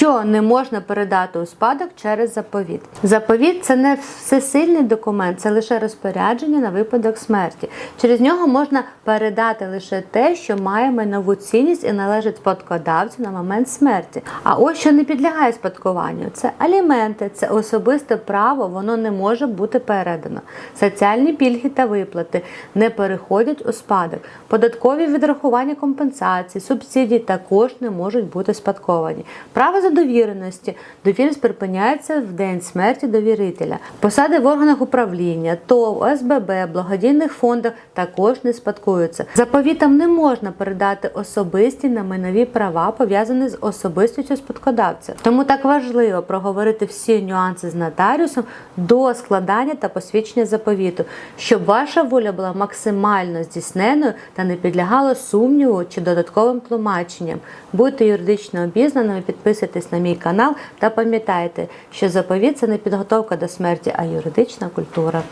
що не можна передати у спадок через заповіт. Заповіт це не всесильний документ, це лише розпорядження на випадок смерті. Через нього можна передати лише те, що має майнову цінність і належить спадкодавцю на момент смерті. А ось що не підлягає спадкуванню, це аліменти, це особисте право, воно не може бути передано. Соціальні пільги та виплати не переходять у спадок. Податкові відрахування компенсацій, субсидій також не можуть бути спадковані. Право за довіреності. Довіреність припиняється в день смерті довірителя. Посади в органах управління, ТОВ, ОСББ, благодійних фондах також не спадкуються. Заповітам не можна передати особисті на майнові права, пов'язані з особистістю спадкодавця. Тому так важливо проговорити всі нюанси з нотаріусом до складання та посвідчення заповіту, щоб ваша воля була максимально здійсненою та не підлягала сумніву чи додатковим тлумаченням. Будьте юридично обізнаними, підписуйтесь на мій канал та пам'ятайте, що заповіт це не підготовка до смерті, а юридична культура.